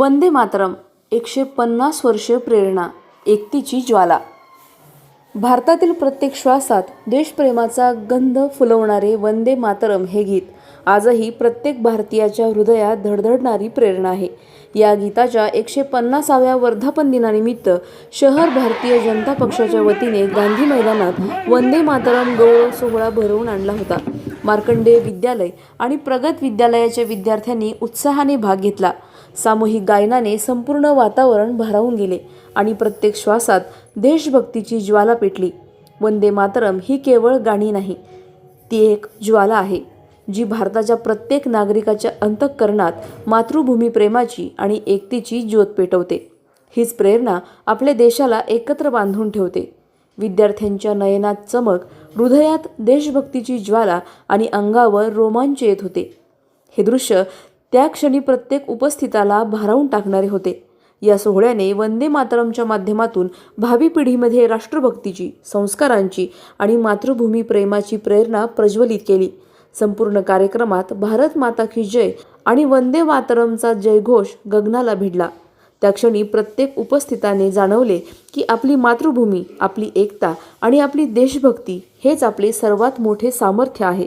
वंदे मातरम एकशे पन्नास वर्ष प्रेरणा एकतीची ज्वाला. भारतातील प्रत्येक श्वासात देशप्रेमाचा गंध फुलवणारे वंदे मातरम हे गीत आजही प्रत्येक भारतीयाच्या हृदयात धडधडणारी प्रेरणा आहे. या गीताच्या एकशे पन्नासाव्या वर्धापन दिनानिमित्त शहर भारतीय जनता पक्षाच्या वतीने गांधी मैदानात वंदे मातरम गौरव सोहळा भरवून आणला होता. मार्कंडेय विद्यालय आणि प्रगत विद्यालयाच्या विद्यार्थ्यांनी उत्साहाने भाग घेतला. सामूहिक गायनाने संपूर्ण वातावरण भारावून गेले आणि प्रत्येक श्वासात देशभक्तीची ज्वाला पेटली. वंदे मातरम ही केवळ गाणी नाही ती एक ज्वाला आहे जी भारताच्या प्रत्येक नागरिकाच्या अंतःकरणात मातृभूमी प्रेमाची आणि एकतेची ज्योत पेटवते. हीच प्रेरणा आपल्या देशाला एकत्र बांधून ठेवते. विद्यार्थ्यांच्या नयनात चमक हृदयात देशभक्तीची ज्वाला आणि अंगावर रोमांच येत होते. हे दृश्य त्या क्षणी प्रत्येक उपस्थिताला भारावून टाकणारे होते. या सोहळ्याने वंदे मातरमच्या माध्यमातून भावी पिढीमध्ये राष्ट्रभक्तीची संस्कारांची आणि मातृभूमी प्रेमाची प्रेरणा प्रज्वलित केली. संपूर्ण कार्यक्रमात भारत माता की जय आणि वंदे मातरमचा जयघोष गगनाला भिडला. त्या क्षणी प्रत्येक उपस्थिताने जाणवले की आपली मातृभूमी आपली एकता आणि आपली देशभक्ती हेच आपले सर्वात मोठे सामर्थ्य आहे.